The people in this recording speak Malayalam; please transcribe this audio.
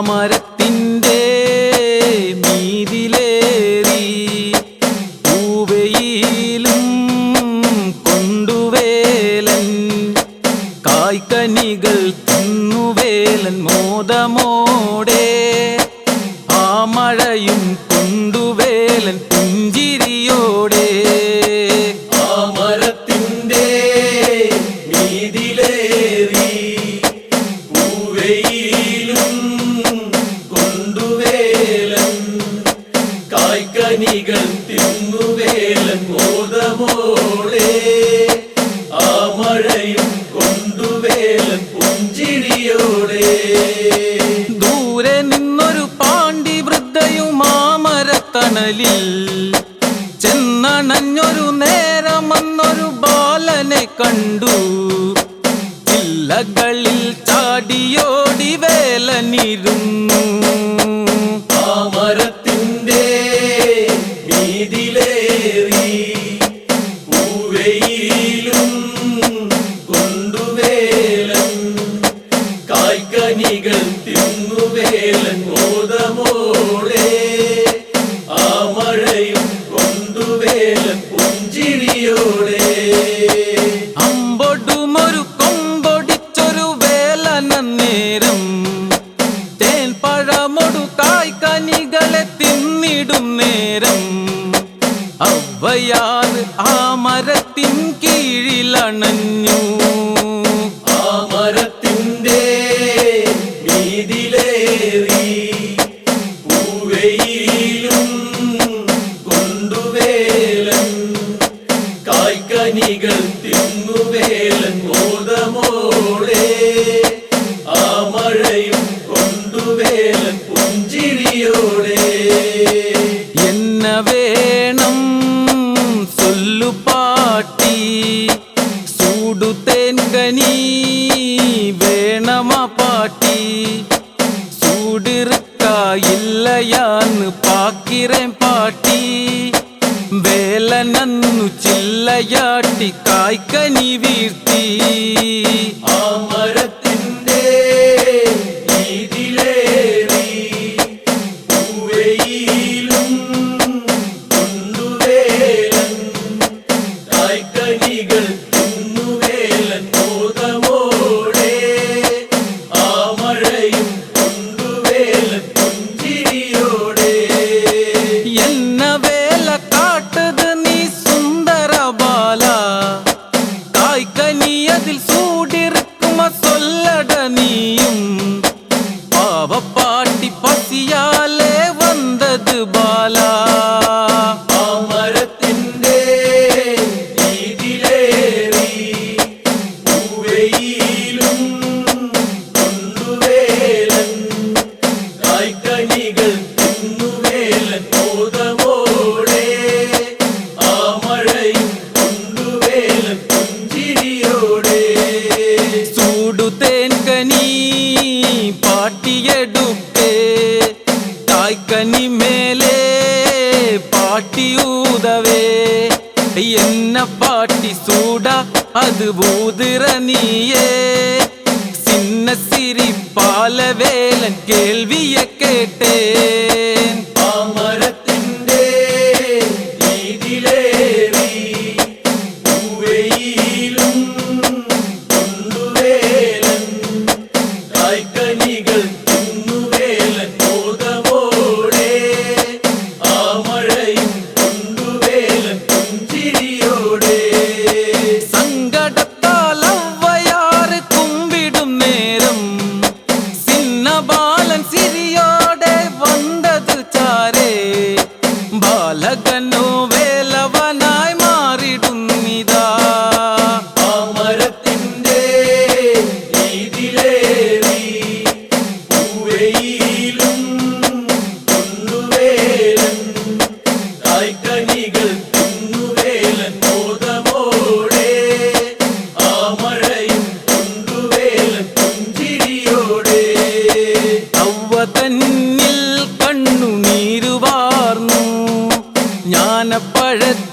മരത്തിന്റെ മീതിലേറി പൂവയിലും കൊണ്ടുവേലൻ കായ്ക്കനികൾ തിന്നുവേലൻ മോദമോടെ കൊണ്ടുവേലൻ കായ്ക്കനികൾ തിന്നുവേലൻ മോദമോടെ ആ മഴയും കൊണ്ടുവേലൻ പുഞ്ചിരിയോടെ. ദൂരെ നിന്നൊരു പാണ്ടി വൃദ്ധയും ആ മരത്തണലിൽ ചെന്നണഞ്ഞൊരു നേരം വന്നൊരു ബാലനെ കണ്ടു. മീതിലേറി പൂവയിലും കൊണ്ടുവേലൻ കായ്ക്കനികൾ തിന്നുവേലൻ മോദമോടെ ആ മഴയും കൊണ്ടുവേലൻ പുഞ്ചിരിയോടെ അവയാൽ ആ മരത്തിൻ കീഴിലണഞ്ഞു. കാട്ടി സൂടുത്തേൻ കനി വേണമാ പാട്ടി. സൂടിറുക്കായില്ലയാന്ന് പാക്കിറേൻ പാട്ടി. വേലനന്നു ചില്ലയാട്ടി കായ്ക്കനി വീഴ്ത്തി. അമര பாட்டியெடுப்பே தாய்க்கனி மேலே பாட்டி ஊதவே. என்ன பாட்டி சூடா அது ஊதுற நீயே. சின்ன சிரிப்பால வேலன் கேள்விய கேட்டேன். பழத்து